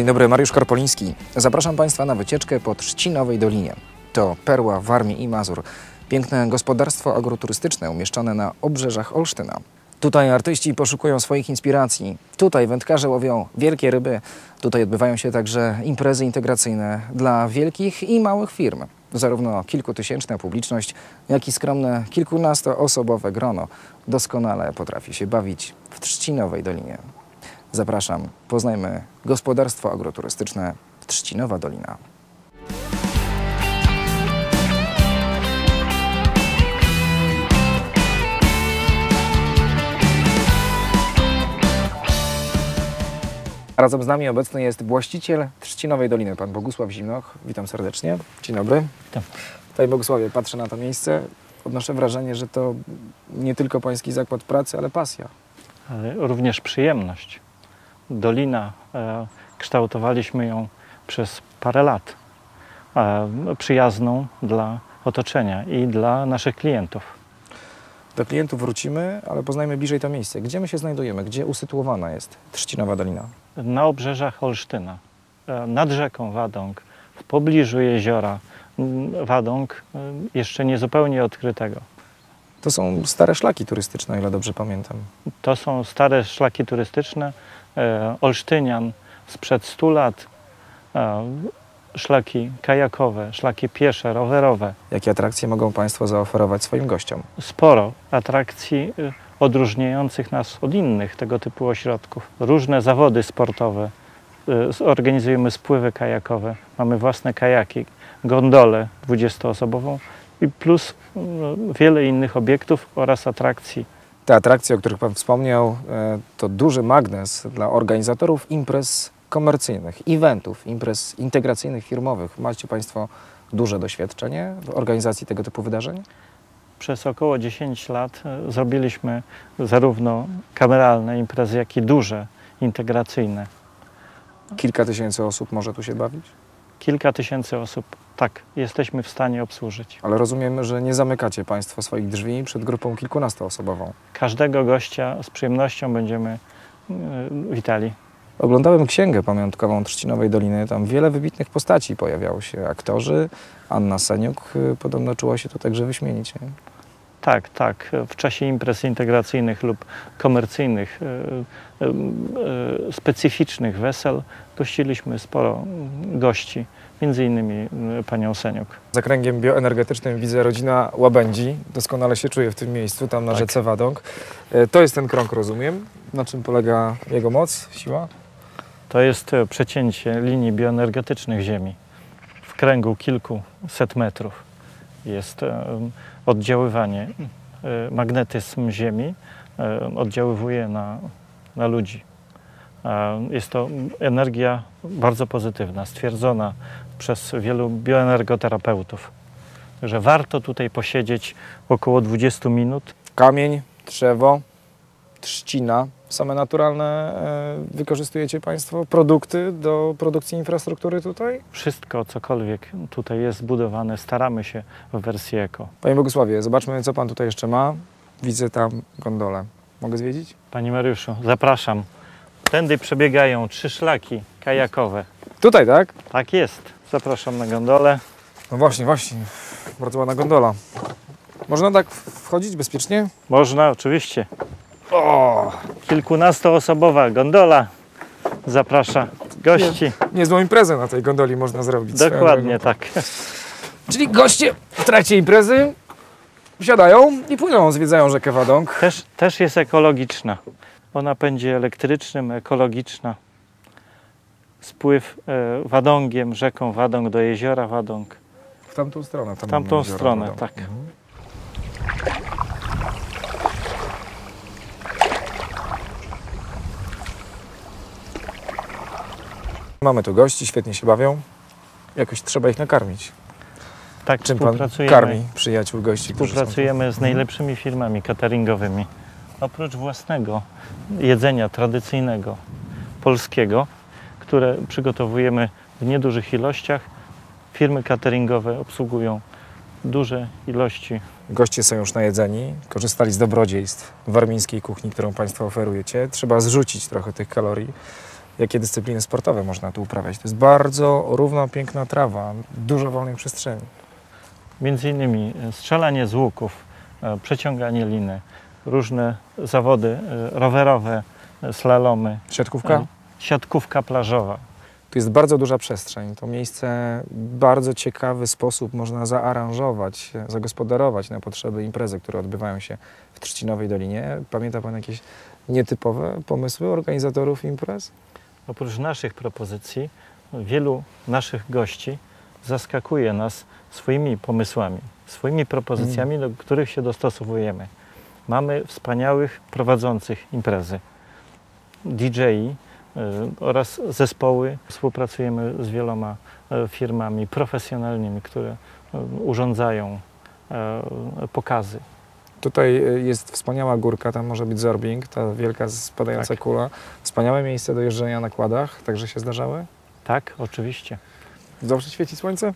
Dzień dobry, Mariusz Korpoliński. Zapraszam Państwa na wycieczkę po Trzcinowej Dolinie. To perła Warmii i Mazur. Piękne gospodarstwo agroturystyczne umieszczone na obrzeżach Olsztyna. Tutaj artyści poszukują swoich inspiracji. Tutaj wędkarze łowią wielkie ryby. Tutaj odbywają się także imprezy integracyjne dla wielkich i małych firm. Zarówno kilkutysięczna publiczność, jak i skromne kilkunastoosobowe grono doskonale potrafi się bawić w Trzcinowej Dolinie. Zapraszam, poznajmy gospodarstwo agroturystyczne Trzcinowa Dolina. Razem z nami obecny jest właściciel Trzcinowej Doliny, pan Bogusław Zimnoch. Witam serdecznie. Dzień dobry. Witam. Panie Bogusławie, patrzę na to miejsce, odnoszę wrażenie, że to nie tylko pański zakład pracy, ale pasja. ale również przyjemność. Dolina, e, kształtowaliśmy ją przez parę lat. E, przyjazną dla otoczenia i dla naszych klientów. Do klientów wrócimy, ale poznajmy bliżej to miejsce. Gdzie my się znajdujemy? Gdzie usytuowana jest Trzcinowa Dolina? Na obrzeżach Olsztyna, e, nad rzeką Wadąg, w pobliżu jeziora Wadąg, jeszcze niezupełnie odkrytego. To są stare szlaki turystyczne, o ile dobrze pamiętam. To są stare szlaki turystyczne Olsztynian sprzed 100 lat. E, szlaki kajakowe, szlaki piesze, rowerowe. Jakie atrakcje mogą Państwo zaoferować swoim gościom? sporo atrakcji y, odróżniających nas od innych tego typu ośrodków. Różne zawody sportowe. Organizujemy spływy kajakowe. Mamy własne kajaki, gondolę 20-osobową i plus y, wiele innych obiektów oraz atrakcji. Te atrakcje, o których Pan wspomniał, e, to duży magnes dla organizatorów imprez komercyjnych, eventów, imprez integracyjnych, firmowych. Macie Państwo duże doświadczenie w organizacji tego typu wydarzeń? Przez około 10 lat y, zrobiliśmy zarówno kameralne imprezy, jak i duże, integracyjne. Kilka tysięcy osób może tu się bawić? Kilka tysięcy osób, tak, jesteśmy w stanie obsłużyć. Ale rozumiem, że nie zamykacie Państwo swoich drzwi przed grupą kilkunastoosobową. Każdego gościa z przyjemnością będziemy y, witali. Oglądałem księgę pamiątkową Trzcinowej Doliny. Tam wiele wybitnych postaci pojawiało się. Aktorzy. Anna Seniuk y, podobno czuła się tu także wyśmienicie. Tak, tak. W czasie imprez integracyjnych lub komercyjnych, y, y, y, specyficznych wesel gościliśmy sporo gości, między innymi panią Seniuk. Za kręgiem bioenergetycznym widzę rodzina Łabędzi. Doskonale się czuję w tym miejscu, tam na Tak. rzece Wadąg. E, To jest ten krąg, rozumiem. Na czym polega jego moc, siła? To jest e, przecięcie linii bioenergetycznych Ziemi w kręgu kilkuset metrów. Jest oddziaływanie, e, magnetyzm Ziemi oddziaływuje na, na ludzi. Jest to energia bardzo pozytywna, stwierdzona przez wielu bioenergoterapeutów, że warto tutaj posiedzieć około 20 minut. Kamień, drzewo, trzcina. Same naturalne e, wykorzystujecie Państwo produkty do produkcji infrastruktury tutaj? Wszystko, cokolwiek tutaj jest zbudowane, staramy się w wersji eko. Panie Bogusławie, zobaczmy, co Pan tutaj jeszcze ma. Widzę tam gondolę. Mogę zwiedzić? Panie Mariuszu, zapraszam. Tędy przebiegają trzy szlaki kajakowe. Tutaj, tak? Tak jest. Zapraszam na gondolę. No właśnie, właśnie. Bardzo ładna gondola. Można tak wchodzić bezpiecznie? Można, oczywiście. O, Kilkunastoosobowa gondola zaprasza gości. niezłą imprezę na tej gondoli można zrobić. Dokładnie tak. Czyli goście w trakcie imprezy wsiadają i płyną, zwiedzają rzekę Wadąg. Też, też jest ekologiczna. O napędzie elektrycznym, ekologiczna. Spływ e, Wadągiem, rzeką Wadąg do jeziora Wadąg. W tamtą stronę. Tam W tamtą stronę, Wadąg. tak. Mhm. Mamy tu gości, świetnie się bawią. Jakoś trzeba ich nakarmić. Tak, Czym pan karmi przyjaciół, gości? Współpracujemy z najlepszymi firmami cateringowymi. Oprócz własnego jedzenia tradycyjnego, polskiego, które przygotowujemy w niedużych ilościach, firmy cateringowe obsługują duże ilości. Goście są już najedzeni, korzystali z dobrodziejstw warmińskiej kuchni, którą Państwo oferujecie. Trzeba zrzucić trochę tych kalorii. Jakie dyscypliny sportowe można tu uprawiać? To jest bardzo równa, piękna trawa, dużo wolnej przestrzeni. Między innymi e, strzelanie z łuków, e, przeciąganie liny, różne zawody e, rowerowe, slalomy, Siatkówka? siatkówka plażowa. Tu jest bardzo duża przestrzeń. To miejsce w bardzo ciekawy sposób można zaaranżować, zagospodarować na potrzeby imprezy, które odbywają się w Trzcinowej Dolinie. Pamięta Pan jakieś nietypowe pomysły organizatorów imprez? Oprócz naszych propozycji, wielu naszych gości zaskakuje nas swoimi pomysłami, swoimi propozycjami, do których się dostosowujemy. Mamy wspaniałych prowadzących imprezy, DJ y, oraz zespoły. Współpracujemy z wieloma e, firmami profesjonalnymi, które e, urządzają e, pokazy. Tutaj y, jest wspaniała górka, tam może być zorbing, ta wielka spadająca Tak. kula. Wspaniałe miejsce do jeżdżenia na kładach, także się zdarzały. Tak, oczywiście. Zawsze świeci słońce?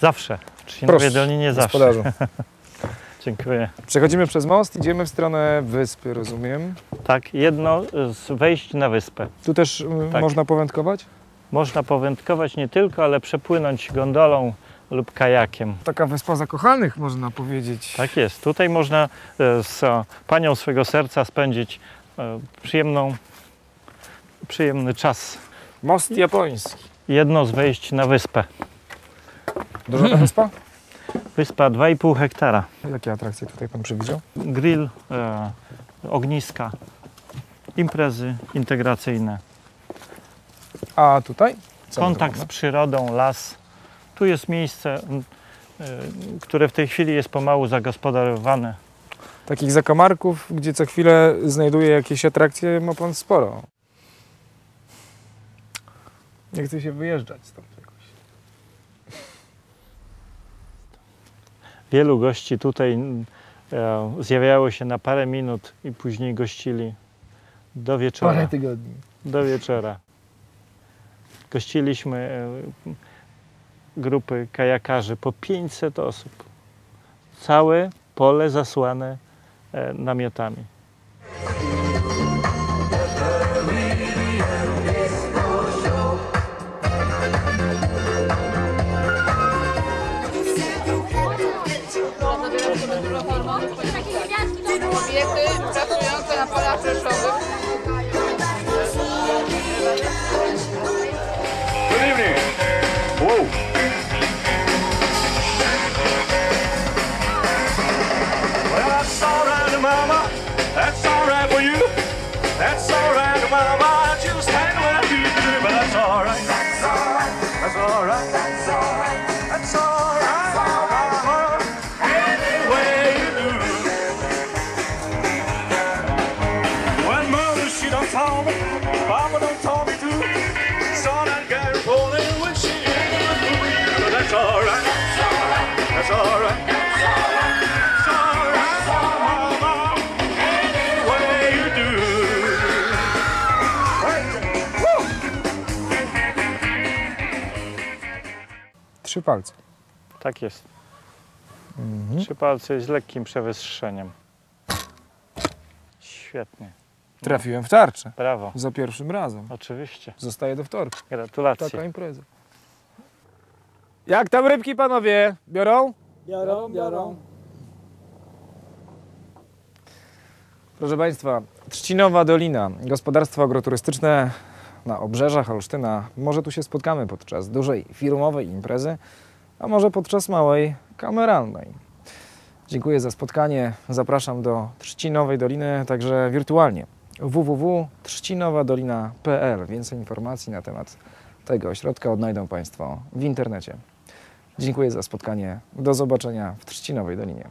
Zawsze. W Trzcinowej Dolinie zawsze. gospodarzu. Dziękuję. Przechodzimy przez most, idziemy w stronę wyspy, rozumiem. Tak, jedno z wejść na wyspę. Tu też Tak. można powędkować? Można powędkować nie tylko, ale przepłynąć gondolą lub kajakiem. Taka wyspa zakochanych, można powiedzieć. Tak jest. Tutaj można e, z panią swego serca spędzić e, przyjemną, przyjemny czas. Most japoński. Jedno z wejść na wyspę. Duża ta wyspa? Wyspa 2,5 hektara. Jakie atrakcje tutaj Pan przewidział? Grill, e, ogniska, imprezy integracyjne, A tutaj? Co kontakt z przyrodą, las. Tu jest miejsce, e, które w tej chwili jest pomału zagospodarowane. Takich zakamarków, gdzie co chwilę znajduje jakieś atrakcje, ma Pan sporo. Nie chce się wyjeżdżać stąd jakoś. Wielu gości tutaj e, zjawiało się na parę minut i później gościli do wieczora. tygodni. Do wieczora. Gościliśmy e, grupy kajakarzy po 500 osób. Całe pole zasłane e, namiotami. Trzy palce. Tak jest. Mhm. Trzy palce z lekkim przewyższeniem. Świetnie. Trafiłem w tarczę. Brawo. Za pierwszym razem. Oczywiście. Zostaje do wtorku. Gratulacje. Taka impreza. Jak tam rybki panowie? Biorą? Biorą, biorą. Proszę Państwa, Trzcinowa Dolina, gospodarstwo agroturystyczne na obrzeżach Olsztyna. Może tu się spotkamy podczas dużej firmowej imprezy, a może podczas małej kameralnej. Dziękuję za spotkanie. Zapraszam do Trzcinowej Doliny także wirtualnie. www.trzcinowadolina.pl Więcej informacji na temat tego ośrodka odnajdą Państwo w internecie. Dziękuję za spotkanie. Do zobaczenia w Trzcinowej Dolinie.